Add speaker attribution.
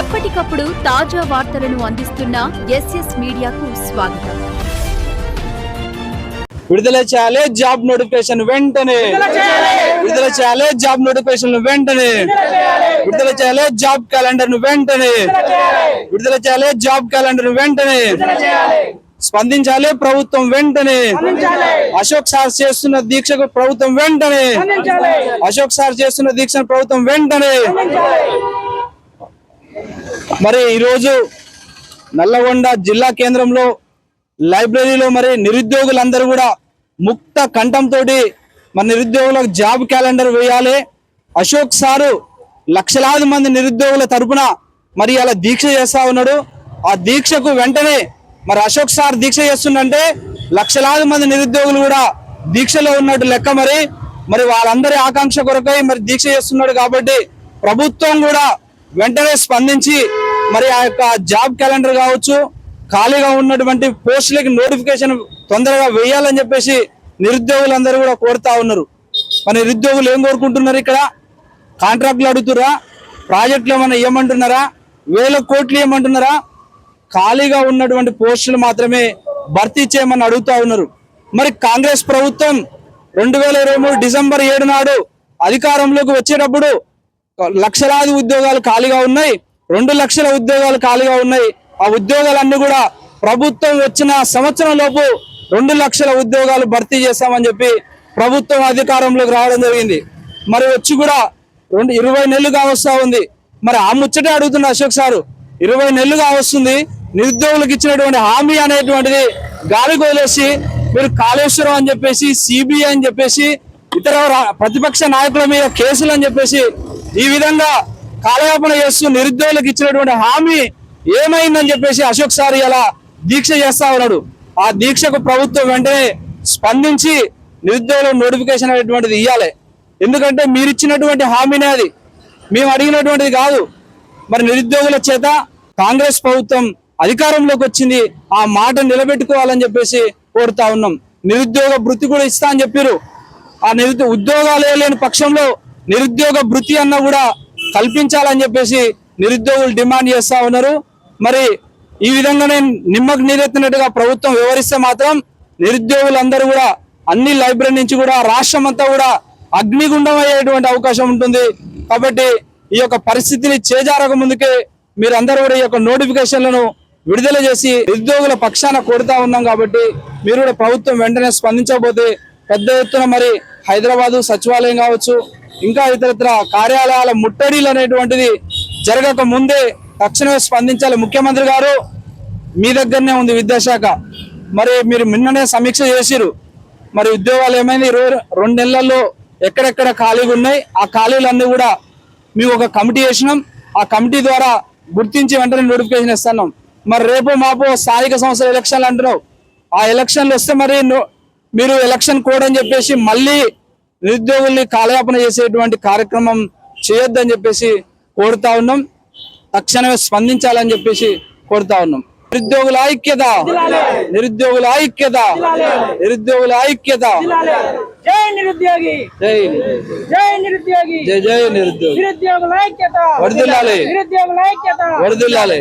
Speaker 1: ఎప్పటికప్పుడు తాజా వార్తలను అందిస్తున్న ఎస్ఎస్ మీడియాకు స్వాగతం.
Speaker 2: విడుదల చేయాలి జాబ్ నోటిఫికేషన్ వెంటనే. విడుదల చేయాలి. జాబ్ నోటిఫికేషన్ వెంటనే. విడుదల చేయాలి. జాబ్ క్యాలెండర్ను వెంటనే. విడుదల చేయాలి. జాబ్ క్యాలెండర్ను వెంటనే స్పందించాలి ప్రభుత్వం వెంటనే. అశోక్ సార్ చేస్తున్న దీక్షకు ప్రభుత్వం వెంటనే. అశోక్ సార్ చేస్తున్న దీక్షను ప్రభుత్వం వెంటనే. మరి ఈరోజు నల్లగొండ జిల్లా కేంద్రంలో లైబ్రరీలో మరి నిరుద్యోగులందరూ కూడా ముక్త కంఠంతో మరి నిరుద్యోగులకు జాబ్ క్యాలెండర్ వేయాలి. అశోక్ సారు లక్షలాది మంది నిరుద్యోగుల తరపున మరి అలా దీక్ష చేస్తా ఉన్నాడు. ఆ దీక్షకు వెంటనే మరి అశోక్ సార్ దీక్ష చేస్తుందంటే లక్షలాది మంది నిరుద్యోగులు కూడా దీక్షలో ఉన్నట్టు లెక్క మరి. మరి వాళ్ళందరి ఆకాంక్ష కొరకై మరి దీక్ష చేస్తున్నాడు కాబట్టి ప్రభుత్వం కూడా వెంటనే స్పందించి మరి ఆ యొక్క జాబ్ క్యాలెండర్ కావచ్చు ఖాళీగా ఉన్నటువంటి పోస్టులకి నోటిఫికేషన్ తొందరగా వేయాలని చెప్పేసి నిరుద్యోగులందరూ కూడా కోరుతా ఉన్నారు. మరి నిరుద్యోగులు ఏం కోరుకుంటున్నారు ఇక్కడ? కాంట్రాక్ట్లు అడుగుతురా ప్రాజెక్టులు ఏమన్నా ఇవ్వమంటున్నారా? వేల కోట్లు ఇవ్వమంటున్నారా? ఖాళీగా ఉన్నటువంటి పోస్టులు మాత్రమే భర్తీ చేయమని అడుగుతా ఉన్నారు. మరి కాంగ్రెస్ ప్రభుత్వం రెండు వేల ఇరవై మూడు డిసెంబర్ ఏడు నాడు అధికారంలోకి వచ్చేటప్పుడు లక్షలాది ఉద్యోగాలు ఖాళీగా ఉన్నాయి. రెండు లక్షల ఉద్యోగాలు ఖాళీగా ఉన్నాయి. ఆ ఉద్యోగాలన్నీ కూడా ప్రభుత్వం వచ్చిన సంవత్సరం లోపు రెండు లక్షల ఉద్యోగాలు భర్తీ చేస్తామని చెప్పి ప్రభుత్వం అధికారంలోకి రావడం జరిగింది. మరి వచ్చి కూడా రెండు ఇరవై నెలలుగా వస్తూ ఉంది. మరి ఆ ముచ్చటే అడుగుతున్న అశోక్ సారు ఇరవై నెలలుగా వస్తుంది నిరుద్యోగులకు ఇచ్చినటువంటి హామీ అనేటువంటిది గాలికి వదిలేసి మీరు కాళేశ్వరం అని చెప్పేసి సిబిఐ అని చెప్పేసి ఇతర ప్రతిపక్ష నాయకుల మీద కేసులు అని చెప్పేసి ఈ విధంగా కాలయాపన చేస్తూ నిరుద్యోగులకు ఇచ్చినటువంటి హామీ ఏమైందని చెప్పేసి అశోక్ సార్ ఇలా దీక్ష చేస్తా ఉన్నాడు. ఆ దీక్షకు ప్రభుత్వం వెంటనే స్పందించి నిరుద్యోగులకు నోటిఫికేషన్ అనేటువంటిది ఇవ్వాలి ఎందుకంటే మీరు ఇచ్చినటువంటి హామీనే అది. మేము అడిగినటువంటిది కాదు. మరి నిరుద్యోగుల చేత కాంగ్రెస్ ప్రభుత్వం అధికారంలోకి వచ్చింది. ఆ మాట నిలబెట్టుకోవాలని చెప్పేసి కోరుతా ఉన్నాం. నిరుద్యోగ భృతి కూడా ఇస్తా అని చెప్పారు. ఆ నిరుద్యోగ ఉద్యోగాలు లేని పక్షంలో నిరుద్యోగ భృతి అన్న కూడా కల్పించాలని చెప్పేసి నిరుద్యోగులు డిమాండ్ చేస్తా ఉన్నారు. మరి ఈ విధంగానే నిమ్మకు నీరెత్తినట్టుగా ప్రభుత్వం వివరిస్తే మాత్రం నిరుద్యోగులందరూ కూడా అన్ని లైబ్రరీ నుంచి కూడా రాష్ట్రం అంతా కూడా అగ్నిగుండం అయ్యేటువంటి అవకాశం ఉంటుంది. కాబట్టి ఈ యొక్క పరిస్థితిని చేజారక ముందుకే మీరందరూ కూడా ఈ యొక్క నోటిఫికేషన్లను విడుదల చేసి నిరుద్యోగుల పక్షాన కోరుతా ఉన్నాం కాబట్టి మీరు కూడా ప్రభుత్వం వెంటనే స్పందించకపోతే పెద్ద ఎత్తున మరి హైదరాబాదు సచివాలయం కావచ్చు ఇంకా ఇతరత్ర కార్యాలయాల ముట్టడిలు అనేటువంటిది జరగక ముందే తక్షణమే స్పందించాలి. ముఖ్యమంత్రి గారు మీ దగ్గరనే ఉంది విద్యాశాఖ. మరి మీరు నిన్ననే సమీక్ష చేసిరు మరి ఉద్యోగాలు ఏమైంది? ఇరవై రెండు నెలల్లో ఎక్కడెక్కడ ఖాళీగా ఉన్నాయి? ఆ ఖాళీలన్నీ కూడా మేము ఒక కమిటీ వేసినాం. ఆ కమిటీ ద్వారా గుర్తించి వెంటనే నోటిఫికేషన్ ఇస్తున్నాం. మరి రేపు మాపు స్థానిక సంస్థల ఎలక్షన్లు అంటున్నావు. ఆ ఎలక్షన్లు వస్తే మరి మీరు ఎలక్షన్ కోడ్ అని చెప్పేసి మళ్ళీ నిరుద్యోగుల్ని కాలయాపన చేసేటువంటి కార్యక్రమం చేయొద్దని చెప్పేసి కోరుతా ఉన్నాం. తక్షణమే స్పందించాలని చెప్పేసి కోరుతా ఉన్నాం. నిరుద్యోగుల ఐక్యత నిరుద్యోగుల ఐక్యత నిరుద్యోగుల ఐక్యత.
Speaker 3: జై నిరుద్యోగి.
Speaker 2: జై
Speaker 3: జై నిరుద్యోగి.
Speaker 2: జై జై నిరుద్యోగి.
Speaker 3: నిరుద్యోగుల ఐక్యత.
Speaker 2: వర్ధిల్లాలి
Speaker 3: నిరుద్యోగుల ఐక్యత.
Speaker 2: వర్ధిల్లాలి